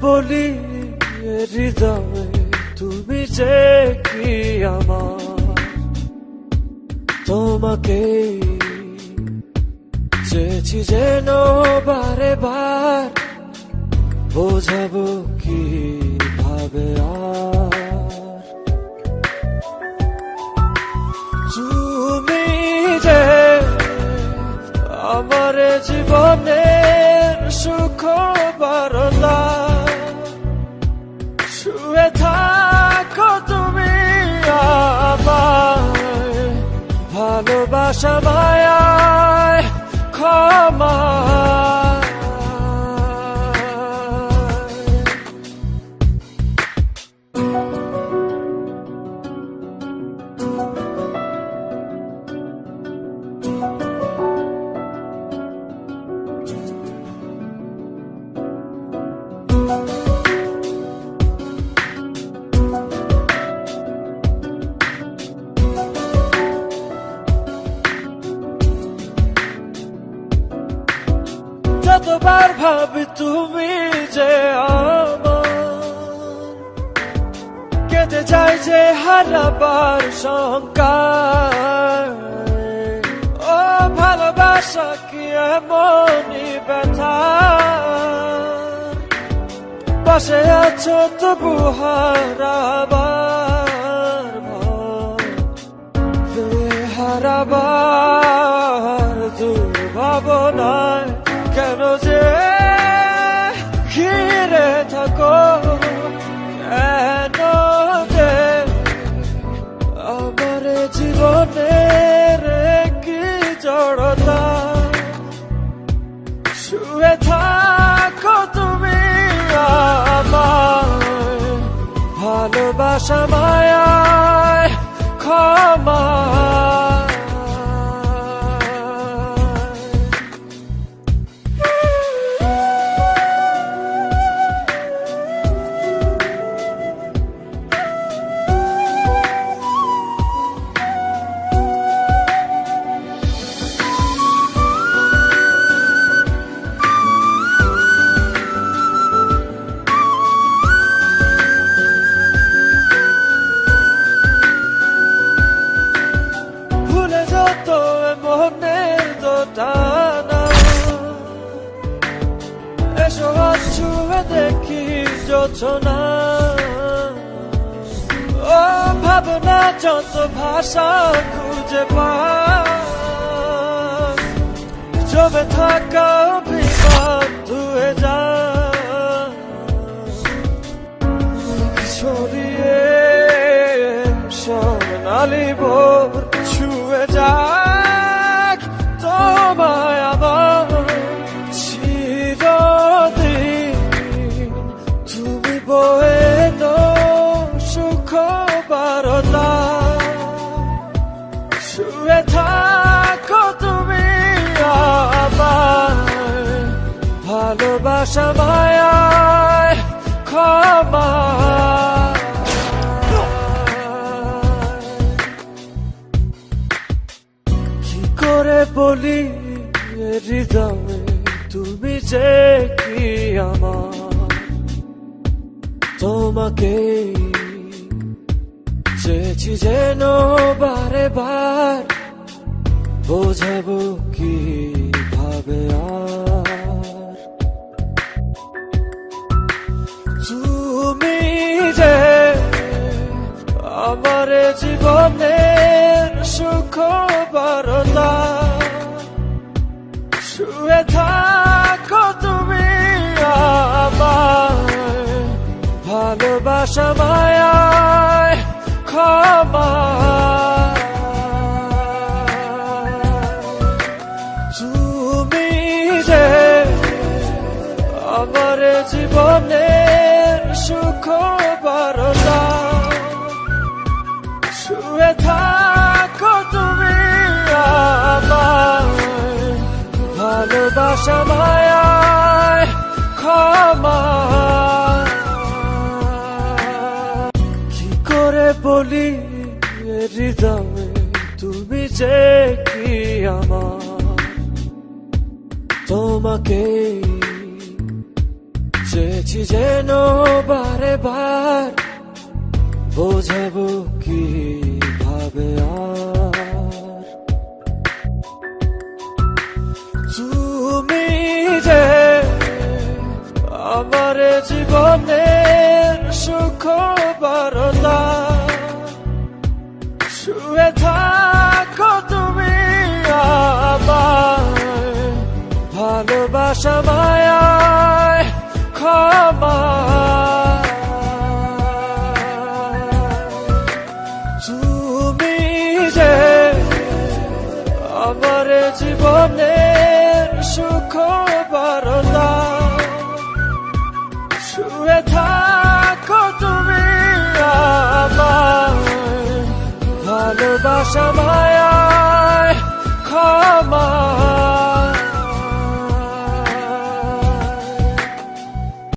বলি হৃদয় তুমি যে কি আমার? তোমাকে চেয়েছি যেন বারে বার বোঝাবো কি ভাবে ভালোবাসা যতবার ভাবি তুমি যে আমার? কেটে যায় যে হারাবার শঙ্কার ও, ভালোবাসা কি এমনই ব্যথা? পাশে আছো তবু হারাবার হারাবার দুর্ভাবনায় থাকো কেন যে আমার জীবনের কি জড়তা শুয়ে থাকো তুমি আমার ভালোবাসা ছুঁয়ে দেখি যোচনা ও ভাবনা, যত ভাষা খুঁজে পায় জমে থাকা অভিমান ধুয়ে যায় ছড়িয়ে সোনালি ভোর ছুঁয়ে যাক মায়ায় ক্ষমা। কি করে বলি হৃদয়ে, তুমি যে কি আমার? তোমাকে চেয়েছি যেন বারে বার, বোঝাবো কি ভাবে আর জীবনের সুখ বারলা শুয়ে থাকো তুমি আমায়। ভালোবাসা মায়ায় ক্ষমা। তুমি যে আমার জীবনের ভালোবাসা মায়ায় ক্ষমা। কি করে বলি হৃদয়ে, তুমি যে কি আমার? তোমাকে চেয়েছি যেন বারে বার বোঝাবো কি ভাবে আর জীবনের সুখ বারতা শুয়ে থাকো তুমি আমার ভালোবাসা মায়ায় ক্ষমা। তুমি যে আমার জীবনের সুখ বারতা